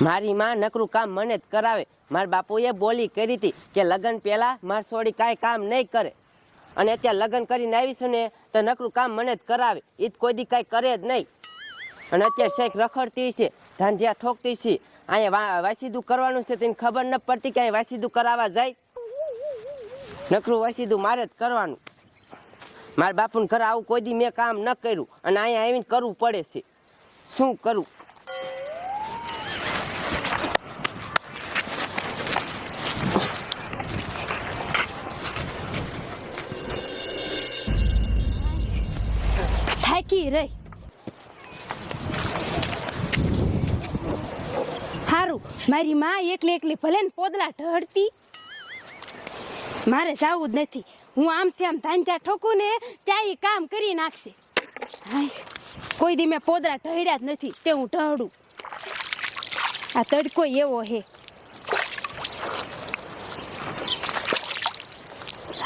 મારી માં નકરું કામ મને જ કરાવે. મારા બાપુએ બોલી કરી હતી કે લગ્ન પહેલા માર છોડી કાંઈ કામ નહીં કરે. અને અત્યારે લગ્ન કરીને આવીશું ને તો નકરું કામ મને જ કરાવે. એ જ કોઈ દી કાંઈ કરે જ નહીં. અને અત્યારે શેખ રખડતી છે, ધાંધિયા ઠોકતી છે. અહીંયા વાસીદું કરવાનું છે તેને ખબર ન પડતી કે અહીંયા વાસીદું કરાવવા જાય. નકરું વાસીદું મારે જ કરવાનું. મારા બાપુને ઘરે આવું કોઈ દી મેં કામ ન કર્યું. અને અહીંયા આવીને કરવું પડે છે. શું કરું? થાકી રહી. હારું, મારી માં એકલી એકલી ભલે ને પોદલા ઢળતી. મારે જવું જ નથી. હું આમથી આમ ધાંજા ઠોકું ને ત્યાં એ કામ કરી નાખશે. કોઈ દી મેં પોદરા ઢળ્યા જ નથી, તે હું ઢળું. આ તડકો એવો હે.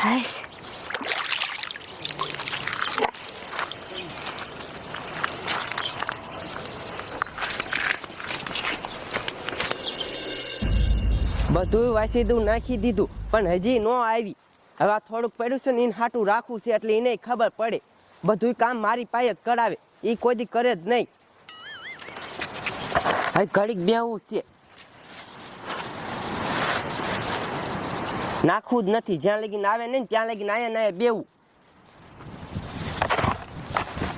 હાશ બધું વાસીદું નાખી દીધું, પણ હજી નો આવી. હવે થોડુંક પડ્યું છે ને એને હાટું રાખવું છે એટલે એને ખબર પડે. બધું કામ મારી પાસે કરાવે. એ કોઈ કરે જ નહીં. હવે ઘડીક બેહવું છે. નાખવું જ નથી. જ્યાં લગીને આવે નહીં ત્યાં લગીને આયા ના બેવું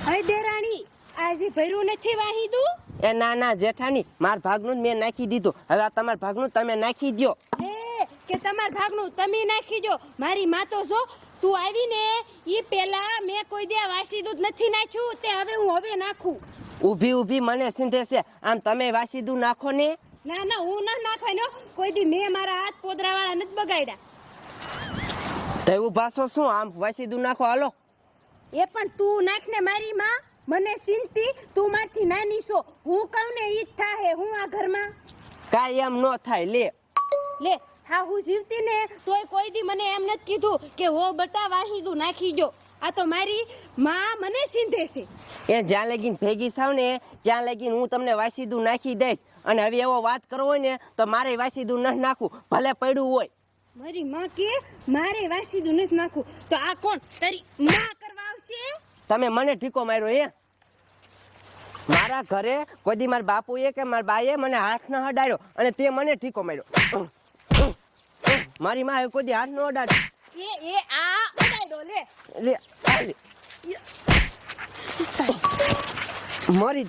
હવે દેરાણી, આજે ભર્યું નથી વાહીદું? એ ના ના જેઠાની માર ભાગનું જ મેં નાખી દીધું. હવે આ તમારા ભાગનું તમે નાખી દ્યો. એ કે તમાર ભાગનું તમે નાખી દો મારી માં તો જો તું આવી ને ઈ પેલા મેં કોઈ દે વાસી દૂધ નથી નાખ્યું તે હવે હું હવે નાખું. ઊભી ઊભી મને સિંધે છે. આમ તમે વાસીદું નાખો ને? ના ના હું ના નાખવાનો કોઈ દી મેં મારા હાથ પોદરા વાળા નથી બગાડ્યા. તો ભાષો શું? આમ વાસીદું નાખો હાલો. એ પણ તું નાખને મારી માં. મને ચિંતી તું મારથી નાની છો. હું કહું ને ઈ જ થાહે? હું આ ઘરમાં? કાંઈ એમ ન થાય લે. લે હા હું જીવતી ને તોય કોઈ દી મને એમ નથી કીધું કે હો બટા વાહીદું નાખી જો આ તો મારી માં મને સિંધે છે. એ જ્યાં લગીને ભેગી થાવ ને ત્યાં લગીને હું તમને વાસીદું નાખી દઈશ. અને હવે એવો વાત કરવો હોય ને તો મારે વાસીદું ન નાખવું. ભલે પડ્યું હોય. મારી માં કે મારે વાસીદું નથી નાખવું. તો આ કોણ? તારી માં તમે મને ઠીકો માર્યો એ મારા ઘરે કોઈ મારા બાપુએ કે મારા બાઈએ મને હાથ ન હડાયો અને તે મને ઠીકો માર્યો. મારી માએ કોઈ હાથ ન હડાડ્યો. એ એ આ ઉડાડો લે. લે લે. મરી